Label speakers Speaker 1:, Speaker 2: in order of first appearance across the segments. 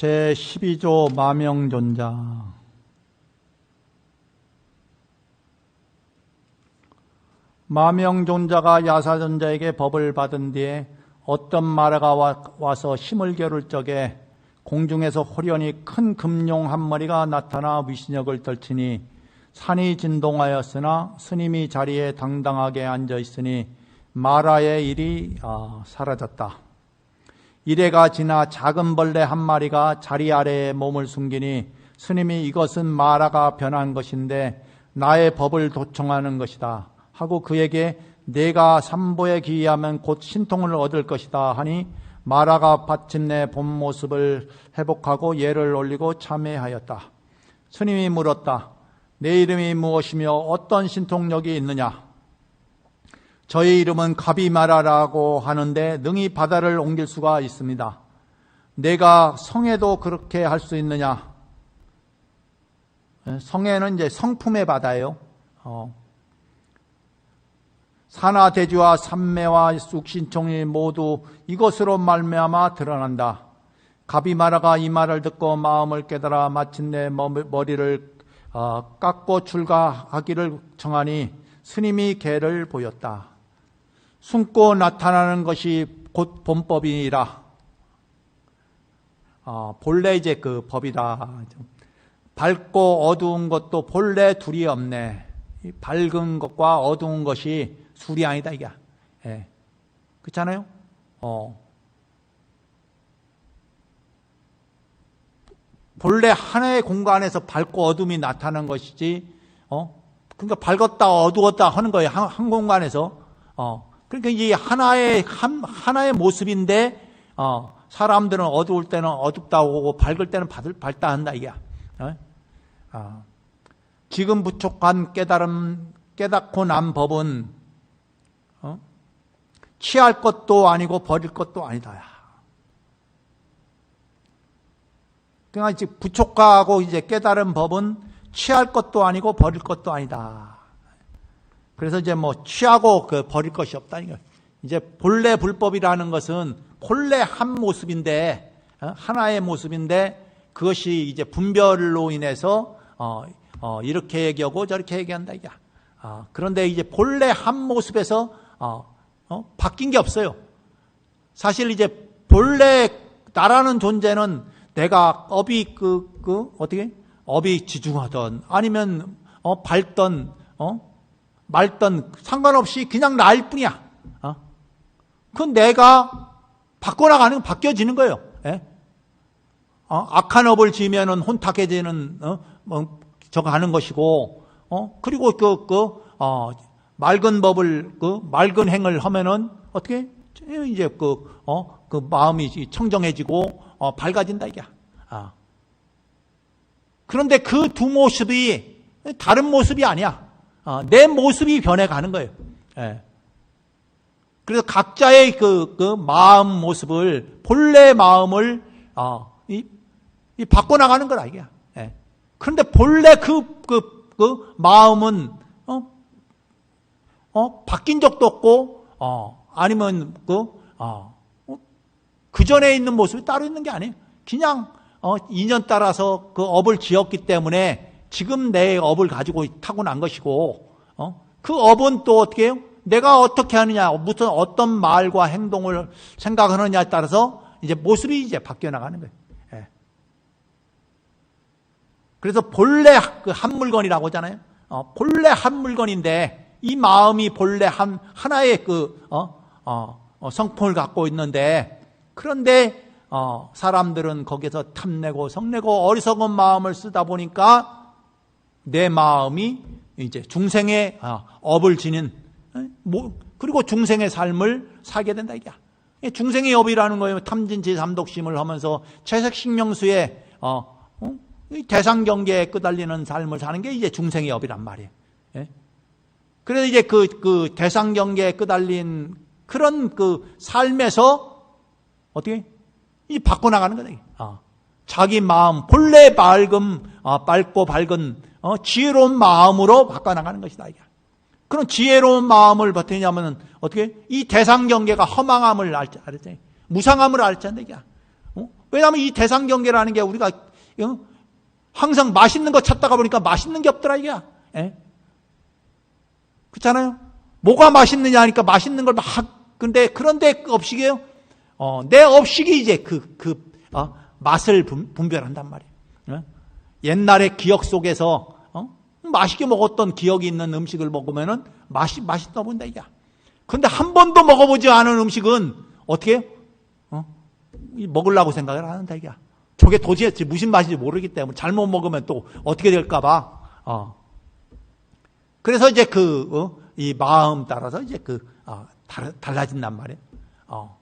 Speaker 1: 제 12조 마명존자 마명존자가 야사존자에게 법을 받은 뒤에 어떤 마라가 와- 와서 힘을 겨룰 적에 공중에서 호련히 큰 금룡 한 마리가 나타나 위신역을 떨치니 산이 진동하였으나 스님이 자리에 당당하게 앉아 있으니 마라의 일이 아, 사라졌다. 이래가 지나 작은 벌레 한 마리가 자리 아래에 몸을 숨기니 스님이 이것은 마라가 변한 것인데 나의 법을 도청하는 것이다 하고 그에게 내가 삼보에 기이하면 곧 신통을 얻을 것이다 하니 마라가 마침내 본 모습을 회복하고 예를 올리고 참회하였다. 스님이 물었다. 내 이름이 무엇이며 어떤 신통력이 있느냐? 저의 이름은 가비마라라고 하는데 능히 바다를 옮길 수가 있습니다. 내가 성에도 그렇게 할 수 있느냐? 예, 성에는 이제 성품의 바다예요. 어. 산하 대지와 산매와 쑥신총이 모두 이것으로 말미암아 드러난다. 가비마라가 이 말을 듣고 마음을 깨달아 마침내 머리를 어, 깎고 출가하기를 청하니 스님이 개를 보였다. 숨고 나타나는 것이 곧 본법이라. 어, 본래 이제 그 법이다. 밝고 어두운 것도 본래 둘이 없네. 이 밝은 것과 어두운 것이 술이 아니다 이게. 예. 그렇잖아요. 어. 본래 하나의 공간에서 밝고 어둠이 나타나는 것이지, 어? 그러니까 밝았다 어두웠다 하는 거예요. 한, 한 공간에서. 어. 그러니까 이 하나의, 한, 하나의 모습인데, 어, 사람들은 어두울 때는 어둡다고 하고 밝을 때는 밝, 밝다 한다, 이게. 어? 어. 지금 부족한 깨달음, 깨닫고 난 법은, 어? 취할 것도 아니고 버릴 것도 아니다. 그러니까 이제 부족하고 이제 깨달은 법은 취할 것도 아니고 버릴 것도 아니다. 그래서 이제 뭐 취하고 그 버릴 것이 없다. 이제 본래 불법이라는 것은 본래 한 모습인데 어? 하나의 모습인데 그것이 이제 분별로 인해서 어, 어, 이렇게 얘기하고 저렇게 얘기한다 이게. 어, 그런데 이제 본래 한 모습에서 어, 어, 바뀐 게 없어요. 사실 이제 본래 나라는 존재는 내가 업이 그, 그, 어떻게? 업이 지중하던, 아니면, 어, 밝던, 어, 맑던, 상관없이 그냥 나일 뿐이야. 어? 그건 내가 바꿔나가는, 건 바뀌어지는 거예요. 예? 어, 악한 업을 지으면은 혼탁해지는, 어, 뭐, 저거 하는 것이고, 어, 그리고 그, 그, 어, 맑은 법을, 그, 맑은 행을 하면은, 어떻게? 이제 그, 어, 그 마음이 청정해지고, 어, 밝아진다 이게. 아. 그런데 그 두 모습이 다른 모습이 아니야. 어, 내 모습이 변해가는 거예요. 예. 그래서 각자의 그, 그 마음 모습을 본래 마음을 어, 이, 이 바꿔나가는 거라 이게. 예. 그런데 본래 그, 그, 그 마음은 어, 어, 바뀐 적도 없고 어, 아니면 그 어, 그 전에 있는 모습이 따로 있는 게 아니에요. 그냥 어, 인연 따라서 그 업을 지었기 때문에 지금 내 업을 가지고 타고난 것이고 어? 그 업은 또 어떻게 해요? 내가 어떻게 하느냐, 무슨 어떤 말과 행동을 생각하느냐에 따라서 이제 모습이 이제 바뀌어 나가는 거예요. 예. 그래서 본래 그 한 물건이라고 하잖아요. 어, 본래 한 물건인데 이 마음이 본래 한 하나의 그 어, 어, 성품을 갖고 있는데 그런데 어, 사람들은 거기서 탐내고 성내고 어리석은 마음을 쓰다 보니까 내 마음이 이제 중생의 어, 업을 지닌 뭐, 그리고 중생의 삶을 살게 된다 이게. 중생의 업이라는 거예요. 탐진치 삼독심을 하면서 채색식명수의 어, 어? 대상 경계에 끄달리는 삶을 사는 게 이제 중생의 업이란 말이에요. 예? 그래서 이제 그, 그 대상 경계에 끄달린 그런 그 삶에서 어떻게 이 바꿔 나가는 거다. 어. 자기 마음 본래 밝음, 어, 밝고 밝은 어, 지혜로운 마음으로 바꿔나가는 것이다. 이게. 그런 지혜로운 마음을 버티냐면 어떻게 이 대상 경계가 허망함을 알지, 알았지? 무상함을 알지 않냐? 이게. 어? 왜냐하면 이 대상 경계라는 게 우리가 어? 항상 맛있는 거 찾다가 보니까 맛있는 게 없더라 이게. 예? 그렇잖아요. 뭐가 맛있느냐 하니까 맛있는 걸 막 근데 그런데 그 업식이에요. 어, 내 업식이 이제 그, 그, 어, 맛을 분, 분별한단 말이에요. 어? 옛날의 기억 속에서, 어? 맛있게 먹었던 기억이 있는 음식을 먹으면은 맛이, 맛있다 본다, 이게. 근데 한 번도 먹어보지 않은 음식은 어떻게? 어? 이 먹으려고 생각을 안 한다, 이게. 저게 도대체 무슨 맛인지 모르기 때문에 잘못 먹으면 또 어떻게 될까봐, 어. 그래서 이제 그, 어? 이 마음 따라서 이제 그, 어, 달, 달라진단 말이에요. 어.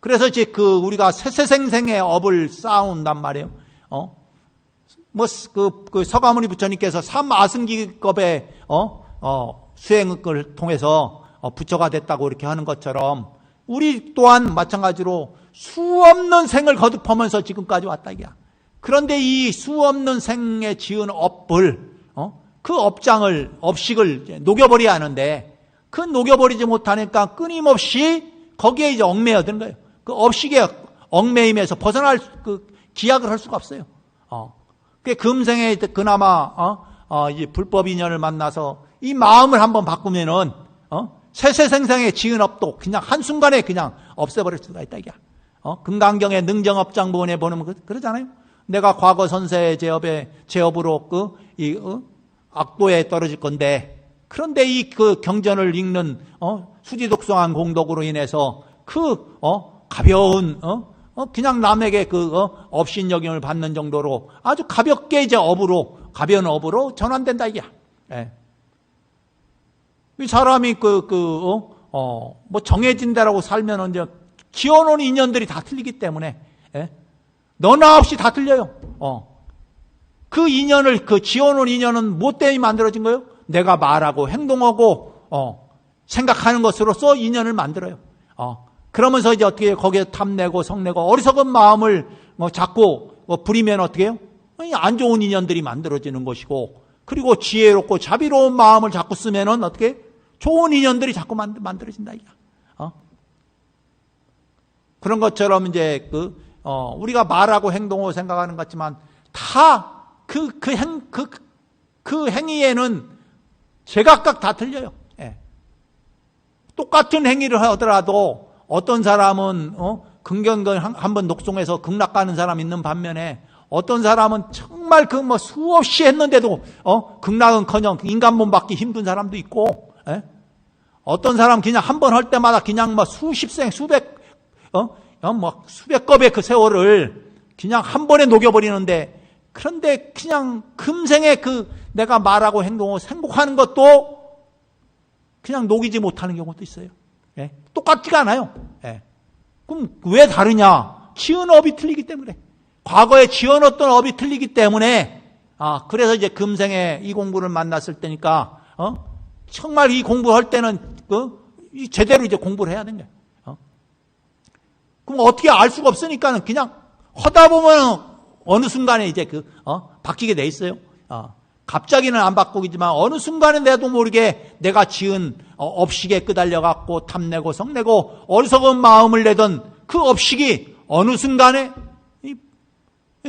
Speaker 1: 그래서 이제 그 우리가 세세생생의 업을 쌓아온단 말이에요. 어? 뭐, 그, 그 서가모니 부처님께서 삼아승기급의, 어, 어, 수행을 통해서 어, 부처가 됐다고 이렇게 하는 것처럼 우리 또한 마찬가지로 수 없는 생을 거듭하면서 지금까지 왔다, 이야. 그런데 이 수 없는 생에 지은 업을, 어? 그 업장을, 업식을 녹여버려야 하는데 그 녹여버리지 못하니까 끊임없이 거기에 이제 얽매여 드는 거예요. 그 업식의 얽매임에서 벗어날 그 기약을 할 수가 없어요. 어. 그 금생에 그나마 어? 어, 이제 불법 인연을 만나서 이 마음을 한번 바꾸면은 어? 세세생생의 지은 업도 그냥 한순간에 그냥 없애버릴 수가 있다 이게. 어? 금강경의 능정업장 부분에 보면 그, 그러잖아요. 내가 과거 선세의 제업에 제업으로 그이 어? 악도에 떨어질 건데 그런데 이 그 경전을 읽는 어? 수지독성한 공덕으로 인해서 그 어? 가벼운 어? 어? 그냥 남에게 그 어? 업신여김을 받는 정도로 아주 가볍게 이제 업으로 가벼운 업으로 전환된다 이게. 예. 이 사람이 그, 그, 어, 정해진 대라고 살면 이제 지어놓은 인연들이 다 틀리기 때문에, 예? 너나 없이 다 틀려요. 어. 그 인연을, 그 지어놓은 인연은 뭐 때문에 만들어진 거예요? 내가 말하고 행동하고, 어, 생각하는 것으로서 인연을 만들어요. 어. 그러면서 이제 어떻게 거기에 탐내고 성내고 어리석은 마음을 뭐 자꾸 뭐 부리면 어떻게 해요? 안 좋은 인연들이 만들어지는 것이고, 그리고 지혜롭고 자비로운 마음을 자꾸 쓰면은 어떻게 좋은 인연들이 자꾸 만들어진다 이거. 어? 그런 것처럼 이제 그 어, 우리가 말하고 행동하고 생각하는 것 같지만 다 그 그행그그 행위에는 제각각 다 틀려요. 예. 똑같은 행위를 하더라도 어떤 사람은 어, 긍경건 한번 녹송해서 극락 가는 사람 있는 반면에 어떤 사람은 정말 그 뭐 수없이 했는데도 어 극락은커녕 인간 몸 받기 힘든 사람도 있고 에? 어떤 사람 그냥 한 번 할 때마다 그냥 뭐 수십 생 수백 어 뭐 수백 겁의 그 세월을 그냥 한 번에 녹여버리는데 그런데 그냥 금생에 그 내가 말하고 행동하고 행복하는 것도 그냥 녹이지 못하는 경우도 있어요. 예? 똑같지가 않아요. 예. 그럼 왜 다르냐? 지은 업이 틀리기 때문에. 과거에 지어놓던 업이 틀리기 때문에 아 그래서 이제 금생에 이 공부를 만났을 때니까 어 정말 이 공부할 때는 그 제대로 이제 공부를 해야 거야. 어? 그럼 어떻게 알 수가 없으니까는 그냥 하다 보면 어느 순간에 이제 그 어? 바뀌게 돼 있어요. 어. 갑자기는 안 바꾸기지만 어느 순간에 내도 모르게 내가 지은 어, 업식에 끄달려 갖고 탐내고 성내고 어리석은 마음을 내던 그 업식이 어느 순간에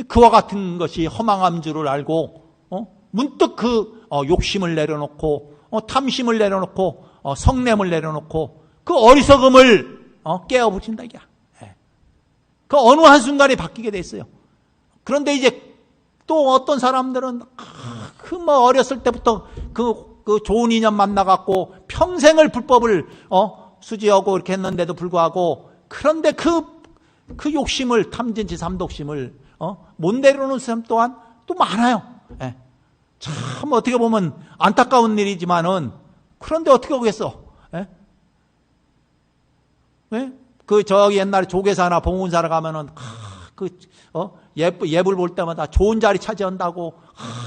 Speaker 1: 그와 같은 것이 허망함 줄을 알고 어? 문득 그 어, 욕심을 내려놓고 어, 탐심을 내려놓고 어, 성냄을 내려놓고 그 어리석음을 어, 깨어붙인다 이게. 예. 그 어느 한 순간에 바뀌게 됐어요. 그런데 이제 또 어떤 사람들은 그 뭐 어렸을 때부터 그, 그 좋은 인연 만나갖고 평생을 불법을 어, 수지하고 이렇게 했는데도 불구하고 그런데 그, 그 욕심을 탐진치 삼독심을 어? 못 내려놓는 사람 또한 또 많아요. 예. 참 어떻게 보면 안타까운 일이지만은 그런데 어떻게 오겠어? 예? 예? 그 저기 옛날에 조계사나 봉훈사나 가면은 아, 그 어? 예불 예불 볼 때마다 좋은 자리 차지한다고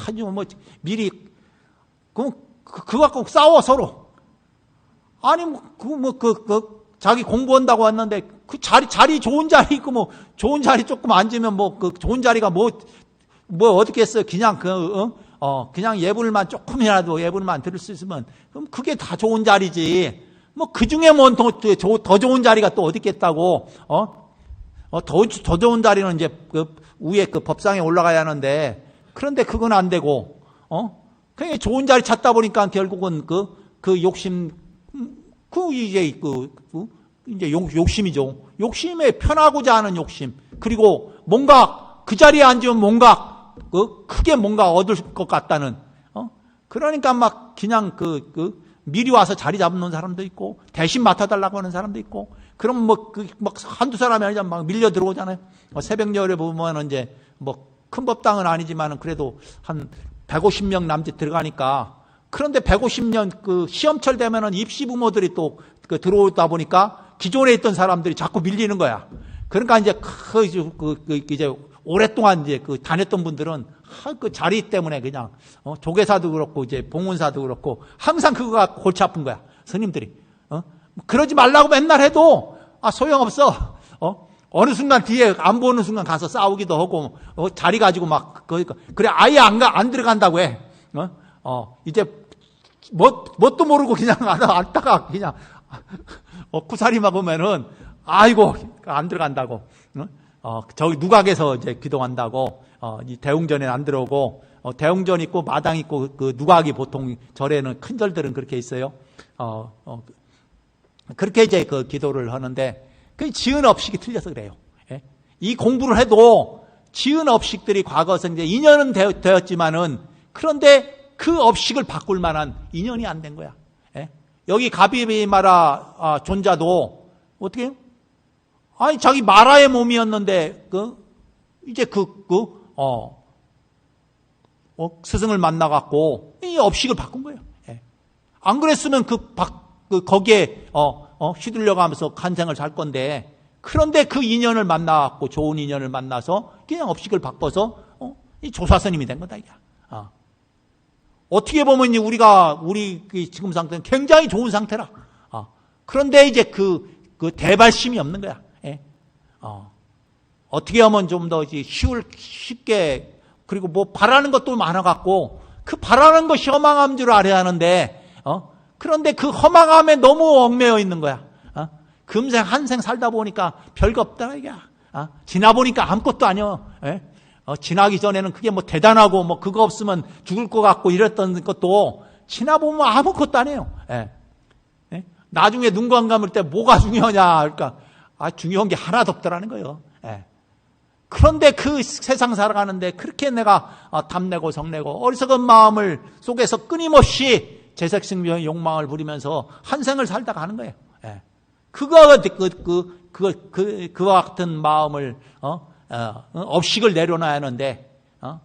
Speaker 1: 아주 뭐 미리 그, 그, 그 갖고 싸워 서로. 아니 뭐그뭐그 뭐, 그, 그, 자기 공부한다고 왔는데 그 자리 자리 좋은 자리 있고 뭐 좋은 자리 조금 앉으면 뭐 그 좋은 자리가 뭐뭐 뭐 어떻게 했어요? 그냥 그 어? 어 그냥 예불만 조금이라도 예불만 들을 수 있으면 그럼 그게 다 좋은 자리지. 뭐 그 중에 뭐더 더 좋은 자리가 또 어디 있겠다고 어? 어, 더, 더 좋은 자리는 이제 그 위에 그 법상에 올라가야 하는데 그런데 그건 안 되고 어? 그냥 좋은 자리 찾다 보니까 결국은 그, 그 욕심 음, 그 이제 그, 그 이제 욕, 욕심이죠. 욕심에 편하고자 하는 욕심. 그리고 뭔가 그 자리에 앉으면 뭔가 그 크게 뭔가 얻을 것 같다는 어? 그러니까 막 그냥 그, 그 미리 와서 자리 잡는 사람도 있고 대신 맡아달라고 하는 사람도 있고 그럼 뭐 그 막 한두 사람이 아니라 막 밀려 들어오잖아요. 뭐 새벽녘에 보면 이제 뭐 큰 법당은 아니지만은 그래도 한 150명 남짓 들어가니까 그런데 150년 그 시험철 되면은 입시 부모들이 또 그 들어오다 보니까 기존에 있던 사람들이 자꾸 밀리는 거야. 그러니까 이제 그, 그, 그 이제 오랫동안 이제 그 다녔던 분들은 그 자리 때문에 그냥 어, 조계사도 그렇고 이제 봉훈사도 그렇고 항상 그거가 골치 아픈 거야. 스님들이. 어? 그러지 말라고 맨날 해도 아 소용없어. 어? 어느 순간 뒤에 안 보는 순간 가서 싸우기도 하고 어, 자리 가지고 막 그러니까 그래 아예 안가안 들어간다고 해. 어? 어 이제 뭐 뭣도 모르고 그냥 앉다가 그냥 어, 구사리만 보면은 아이고 안 들어간다고. 어? 어, 저기 누각에서 이제 기도한다고 어, 이 대웅전에 안 들어오고 어, 대웅전 있고 마당 있고 그, 그 누각이 보통 절에는 큰 절들은 그렇게 있어요. 어, 어, 그렇게 이제 그 기도를 하는데 그 지은 업식이 틀려서 그래요. 예? 이 공부를 해도 지은 업식들이 과거에서 이제 인연은 되었지만은 그런데 그 업식을 바꿀 만한 인연이 안 된 거야. 예? 여기 가비마라 아, 존자도 어떻게 해요? 아니 자기 마라의 몸이었는데 그 이제 그, 그 어, 어, 스승을 만나갖고 이 업식을 바꾼 거예요. 예. 안 그랬으면 그, 박, 그 거기에 어, 어, 휘둘려가면서 간생을 살 건데 그런데 그 인연을 만나갖고 좋은 인연을 만나서 그냥 업식을 바꿔서 어, 이 조사스님이 된 거다 이게. 어. 어떻게 보면 우리가 우리 그 지금 상태는 굉장히 좋은 상태라. 어. 그런데 이제 그, 그 대발심이 없는 거야. 예? 어. 어떻게 하면 좀 더 쉬울 쉽게 그리고 뭐 바라는 것도 많아갖고 그 바라는 것이 허망함 줄 알아야 하는데 어? 그런데 그 허망함에 너무 얽매여 있는 거야. 어? 금생 한생 살다 보니까 별거 없다 이게. 어? 지나 보니까 아무것도 아니야. 예? 어, 지나기 전에는 그게 뭐 대단하고 뭐 그거 없으면 죽을 것 같고 이랬던 것도 지나 보면 아무것도 아니에요. 예? 예? 나중에 눈 감을 때 뭐가 중요하냐 그러니까 아 중요한 게 하나도 없더라는 거예요. 예. 그런데 그 세상 살아가는데 그렇게 내가 어, 탐내고 성내고 어리석은 마음을 속에서 끊임없이 재색승명의 욕망을 부리면서 한 생을 살다 가는 거예요. 예. 그거 그, 그, 그, 그, 그와 같은 마음을, 어, 어, 업식을 내려놔야 하는데, 어?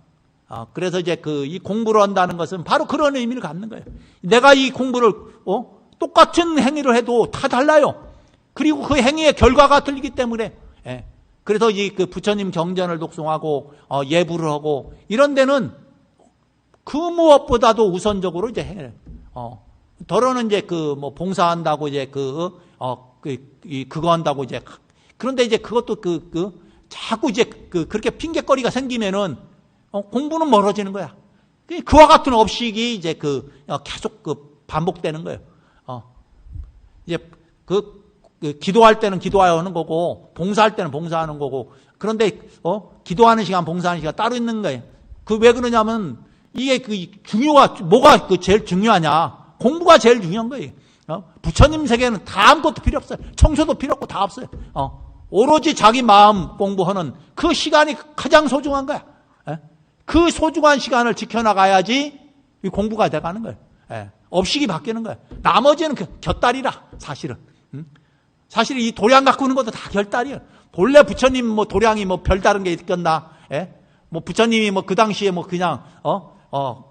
Speaker 1: 어, 그래서 이제 그, 이 공부를 한다는 것은 바로 그런 의미를 갖는 거예요. 내가 이 공부를, 어, 똑같은 행위를 해도 다 달라요. 그리고 그 행위의 결과가 틀리기 때문에, 예. 그래서 이 그 부처님 경전을 독송하고 어, 예부를 하고 이런 데는 그 무엇보다도 우선적으로 이제 해. 어. 더러는 이제 그 뭐 봉사한다고 이제 그, 어, 그, 이, 그거 한다고 이제. 그런데 이제 그것도 그, 그, 자꾸 이제 그, 그렇게 핑계거리가 생기면은, 어, 공부는 멀어지는 거야. 그, 그와 같은 업식이 이제 그, 어, 계속 그 반복되는 거예요. 어. 이제 그, 그 기도할 때는 기도하는 거고 봉사할 때는 봉사하는 거고 그런데 어 기도하는 시간 봉사하는 시간 따로 있는 거예요. 그 왜 그러냐면 이게 그 중요가 뭐가 그 제일 중요하냐 공부가 제일 중요한 거예요. 어? 부처님 세계는 다 아무것도 필요 없어요. 청소도 필요 없고 다 없어요. 어? 오로지 자기 마음 공부하는 그 시간이 가장 소중한 거야. 에? 그 소중한 시간을 지켜나가야지 공부가 돼가는 거예요. 에? 업식이 바뀌는 거예요. 나머지는 그 곁다리라 사실은. 응? 사실 이 도량 가꾸는 것도 다 결단이에요. 본래 부처님 뭐 도량이 뭐 별다른 게 있겠나? 예? 뭐 부처님이 뭐 그 당시에 뭐 그냥 어 어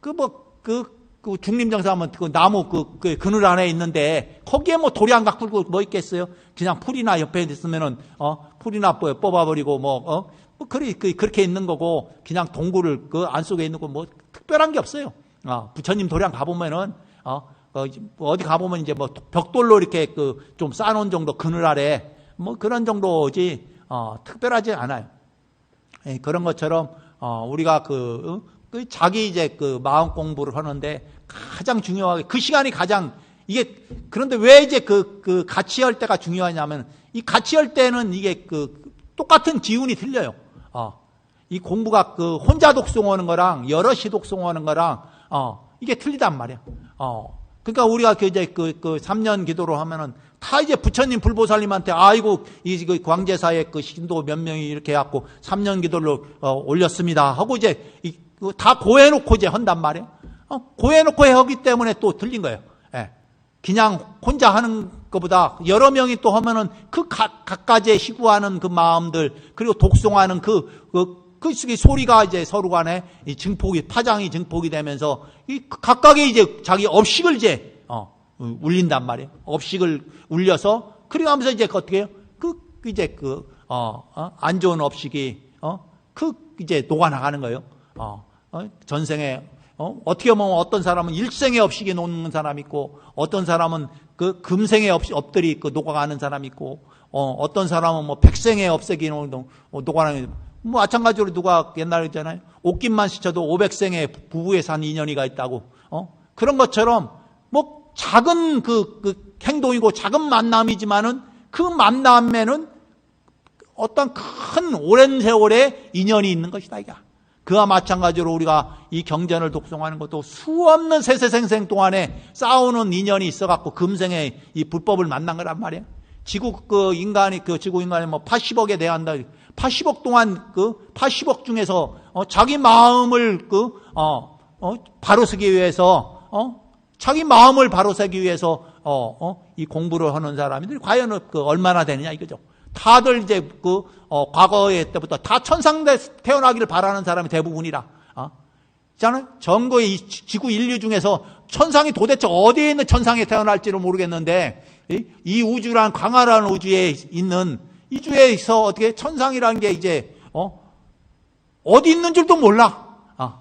Speaker 1: 그 뭐 그 그 중림정사하면 그 나무 그, 그 그늘 안에 있는데 거기에 뭐 도량 가꾸고 뭐 있겠어요? 그냥 풀이나 옆에 있으면은 어 풀이나 뭐 뽑아버리고 뭐 어 뭐 그리 그 그렇게 있는 거고 그냥 동굴을 그 안 속에 있는 거 뭐 특별한 게 없어요. 어 부처님 도량 가보면은 어 어, 뭐 어디 가보면 이제 뭐 벽돌로 이렇게 그 좀 쌓아놓은 정도 그늘 아래 뭐 그런 정도지 어, 특별하지 않아요. 예, 그런 것처럼 어, 우리가 그, 그, 자기 이제 그 마음 공부를 하는데 가장 중요하게 그 시간이 가장 이게 그런데 왜 이제 그, 그 같이 할 때가 중요하냐면 이 같이 할 때는 이게 그 똑같은 기운이 틀려요. 어. 이 공부가 그 혼자 독송하는 거랑 여럿이 독송하는 거랑 어 이게 틀리단 말이야. 어. 그러니까 우리가 그 이제 그, 그 3년 기도로 하면은 다 이제 부처님 불보살님한테 아이고 이 그 광제사의 그 신도 몇 명이 이렇게 해갖고 3년 기도를 어, 올렸습니다 하고 이제 이, 그 다 고해놓고 이제 한단 말이에요. 어, 고해놓고 하기 때문에 또 틀린 거예요. 예. 그냥 혼자 하는 것보다 여러 명이 또 하면은 그 각, 각가지의 시구하는 그 마음들 그리고 독송하는 그, 그, 그 소리가 이제 서로 간에 이 증폭이, 파장이 증폭이 되면서 이 각각의 이제 자기 업식을 이제, 어, 울린단 말이에요. 업식을 울려서 그리고 하면서 이제 그 어떻게 해요? 그, 이제 그, 어, 어, 안 좋은 업식이, 어, 그 이제 녹아나가는 거예요. 어, 어, 전생에 어? 어떻게 보면 어떤 사람은 일생의 업식이 녹는 사람 있고 어떤 사람은 그 금생의 업, 업들이 그 녹아가는 사람 있고 어, 떤 사람은 뭐 백생의 업색이 녹- 어, 녹아가는 뭐 마찬가지로 누가 옛날에 있잖아요. 옷깃만 스쳐도 500생의 부부에 산 인연이가 있다고. 어? 그런 것처럼 뭐 작은 그, 그 행동이고 작은 만남이지만은 그 만남에는 어떤 큰 오랜 세월의 인연이 있는 것이다 이게. 그와 마찬가지로 우리가 이 경전을 독송하는 것도 수없는 세세생생 동안에 싸우는 인연이 있어갖고 금생에 이 불법을 만난 거란 말이에요. 지구 그 인간이 그 지구 인간이 뭐 80억에 대한다. 80억 동안 그 80억 중에서 어, 자기 마음을 그 어, 어, 바로 서기 위해서 어, 자기 마음을 바로 세기 위해서 어, 어, 이 공부를 하는 사람들이 과연 그 얼마나 되느냐 이거죠. 다들 이제 그 어, 과거의 때부터 다 천상 태어나기를 바라는 사람이 대부분이라. 어? 저는 전거의 지구 인류 중에서 천상이 도대체 어디에 있는 천상에 태어날지를 모르겠는데 이, 이 우주란 광활한 우주에 있는 이 주에서 어떻게 천상이라는 게 이제 어? 어디 있는 줄도 몰라. 아.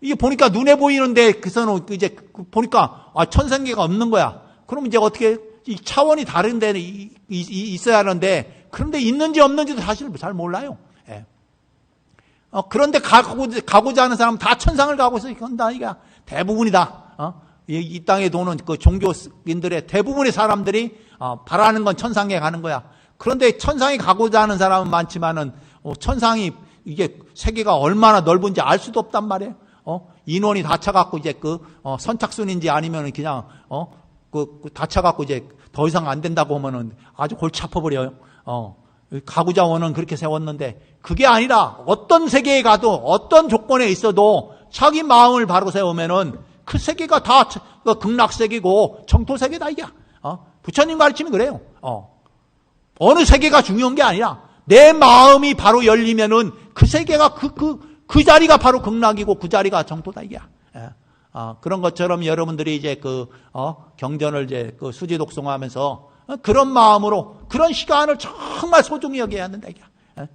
Speaker 1: 이게 보니까 눈에 보이는데 그서는 이제 그 보니까 아, 천상계가 없는 거야. 그럼 이제 어떻게 이 차원이 다른 데는 있어야 하는데 그런데 있는지 없는지도 사실 잘 몰라요. 예. 어, 그런데 가고, 가고자 하는 사람은 다 천상을 가고 있어. 이건 다, 이게 대부분이다. 어? 이, 이 땅에 도는 그 종교인들의 대부분의 사람들이 어, 바라는 건 천상에 가는 거야. 그런데 천상에 가고자 하는 사람은 많지만은 어, 천상이 이게 세계가 얼마나 넓은지 알 수도 없단 말이에요. 어? 인원이 다 차갖고 이제 그 어, 선착순인지 아니면 그냥 어? 그, 그 다쳐갖고 이제 더 이상 안 된다고 하면은 아주 골치 아파버려요. 어. 가구자 원은 그렇게 세웠는데 그게 아니라 어떤 세계에 가도 어떤 조건에 있어도 자기 마음을 바로 세우면은 그 세계가 다그 극락세계고 정토세계다 이게. 어? 부처님 가르침이 그래요. 어. 어느 세계가 중요한 게 아니라 내 마음이 바로 열리면은 그 세계가 그, 그, 그 자리가 바로 극락이고 그 자리가 정토다 이게. 예. 아, 그런 것처럼 여러분들이 이제 그, 어, 경전을 이제 그 수지 독송하면서 어, 그런 마음으로 그런 시간을 정말 소중히 여겨야 한다. 예.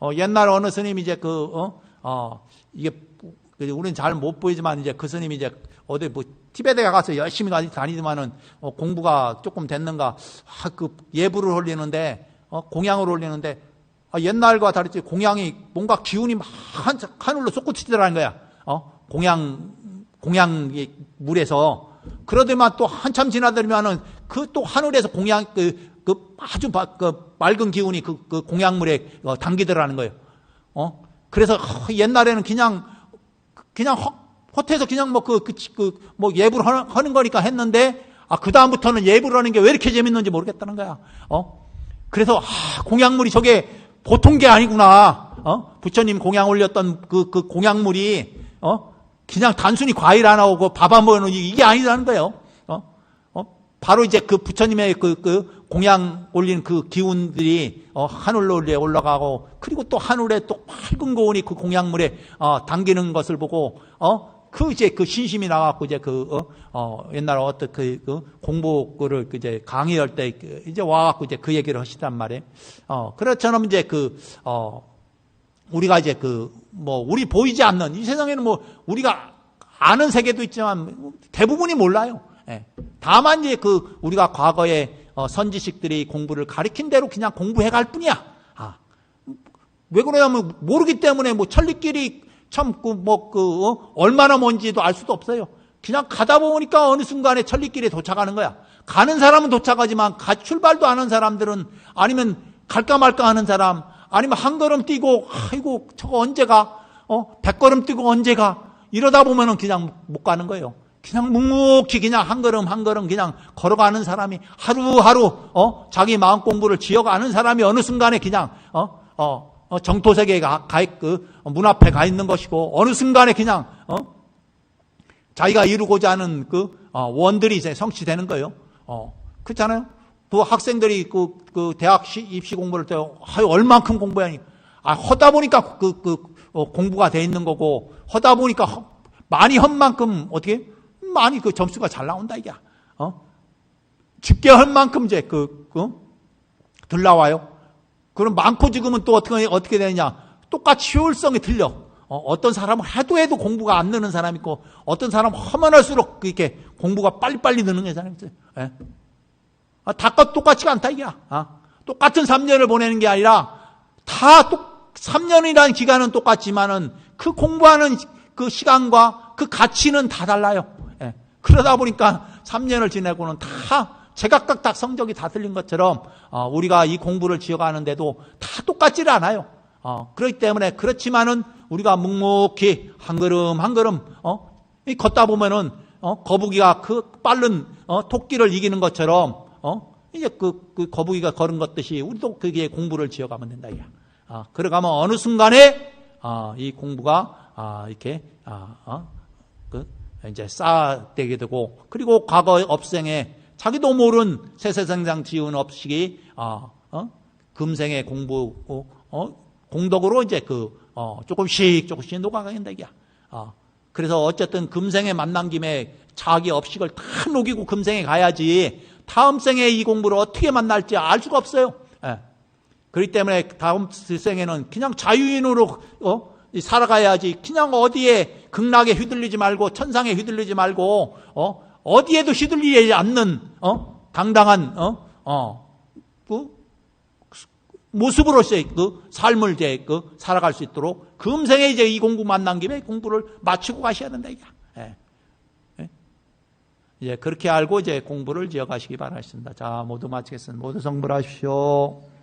Speaker 1: 어, 옛날 어느 스님이 이제 그, 어, 어, 이게, 그 우리는 잘 못 보이지만 이제 그 스님이 이제 어디 뭐 티베트에 가서 열심히 가- 다니지만은 어, 공부가 조금 됐는가, 아, 그 예불을 올리는데, 어, 공양을 올리는데, 아, 옛날과 다르지 공양이 뭔가 기운이 막 한, 하늘로 솟구치더라는 거야. 어, 공양, 공양 이 물에서. 그러더만 또 한참 지나들면은 그 또 하늘에서 공양, 그, 그 아주 바- 그 맑은 기운이 그, 그 공양물에 어, 당기더라는 거예요. 어? 그래서 어, 옛날에는 그냥 그냥 허, 호텔에서 그냥 뭐 그, 그, 그, 뭐 예불 하는, 거니까 했는데, 아, 그 다음부터는 예불 하는 게 왜 이렇게 재밌는지 모르겠다는 거야. 어? 그래서, 아, 공양물이 저게 보통 게 아니구나. 어? 부처님 공양 올렸던 그, 그 공양물이, 어? 그냥 단순히 과일 하나 오고 밥 한 번은 이게 아니라는 거예요. 바로 이제 그 부처님의 그, 그 공양 올린 그 기운들이 어, 하늘로 올라가고 그리고 또 하늘에 또 밝은 고운이 그 공양물에 어, 당기는 것을 보고 어? 그 이제 그 신심이 나갖고 이제 그 어, 어, 옛날 어떤 그, 그 공부를 그 이제 강의할 때 이제 와갖고 이제 그 얘기를 하시단 말이에요. 어, 그렇처럼 이제 그 어, 우리가 이제 그, 뭐, 우리 보이지 않는, 이 세상에는 뭐, 우리가 아는 세계도 있지만 대부분이 몰라요. 예. 다만 이제 그, 우리가 과거에 어, 선지식들이 공부를 가리킨 대로 그냥 공부해 갈 뿐이야. 아. 왜 그러냐면 모르기 때문에 뭐 천리끼리 참그뭐그 얼마나 먼지도 알 수도 없어요. 그냥 가다 보니까 어느 순간에 천리길에 도착하는 거야. 가는 사람은 도착하지만 가 출발도 안 한 사람들은 아니면 갈까 말까 하는 사람 아니면 한 걸음 뛰고 아이고 저거 언제 가? 어? 백 걸음 뛰고 언제 가? 이러다 보면은 그냥 못 가는 거예요. 그냥 묵묵히 그냥 한 걸음 한 걸음 그냥 걸어가는 사람이 하루하루 어? 자기 마음 공부를 지어가는 사람이 어느 순간에 그냥 어? 어, 어, 정토 세계에 가, 가, 그, 문 앞에 가 있는 것이고, 어느 순간에 그냥, 어? 자기가 이루고자 하는 그, 어, 원들이 이제 성취되는 거예요. 어, 그렇잖아요? 그 학생들이 그, 그 대학 시, 입시 공부를 때, 아유, 얼만큼 공부하니. 아, 허다 보니까 그, 그, 어, 공부가 돼 있는 거고, 허다 보니까 허, 많이 한 만큼, 어떻게? 많이 그 점수가 잘 나온다, 이게. 어? 집계 할 만큼 이제 그, 그, 들 나와요. 그럼 많고 지금은 또 어떻게, 어떻게 되느냐. 똑같이 효율성이 틀려. 어, 떤 사람은 해도 해도 공부가 안 느는 사람이 있고, 어떤 사람은 하면 할수록 이렇게 공부가 빨리빨리 느는 사람이 있어요. 예. 아, 다 똑같지가 않다, 이게. 아, 똑같은 3년을 보내는 게 아니라, 다 똑, 3년이라는 기간은 똑같지만은, 그 공부하는 그 시간과 그 가치는 다 달라요. 예. 그러다 보니까 3년을 지내고는 다 제각각 다 성적이 다 틀린 것처럼 어, 우리가 이 공부를 지어가는데도 다 똑같지를 않아요. 어, 그렇기 때문에 그렇지만은 우리가 묵묵히 한 걸음 한 걸음 어, 걷다 보면은 어, 거북이가 그 빠른 어, 토끼를 이기는 것처럼 어, 이제 그, 그 거북이가 걸은 것듯이 우리도 그게 공부를 지어가면 된다 이야. 어, 그러가면 어느 순간에 어, 이 공부가 어, 이렇게 어, 어, 그 이제 쌓아되게 되고 그리고 과거 업생에 자기도 모른 세세생장 지은 업식이 어, 어? 금생의 공부 어, 공덕으로 이제 그 어, 조금씩 조금씩 녹아간다 이야. 어, 그래서 어쨌든 금생에 만난 김에 자기 업식을 다 녹이고 금생에 가야지 다음 생에 이 공부를 어떻게 만날지 알 수가 없어요. 예. 그렇기 때문에 다음 생에는 그냥 자유인으로 어? 살아가야지 그냥 어디에 극락에 휘둘리지 말고 천상에 휘둘리지 말고 어? 어디에도 휘둘리지 않는 어? 당당한 어? 어? 그 모습으로서의 그 삶을 이제 그 살아갈 수 있도록 금생에 이제 이 공부 만난 김에 공부를 마치고 가셔야 된다 이게. 예. 예. 이제 그렇게 알고 이제 공부를 지어가시기 바라겠습니다. 자 모두 마치겠습니다. 모두 성불하십시오.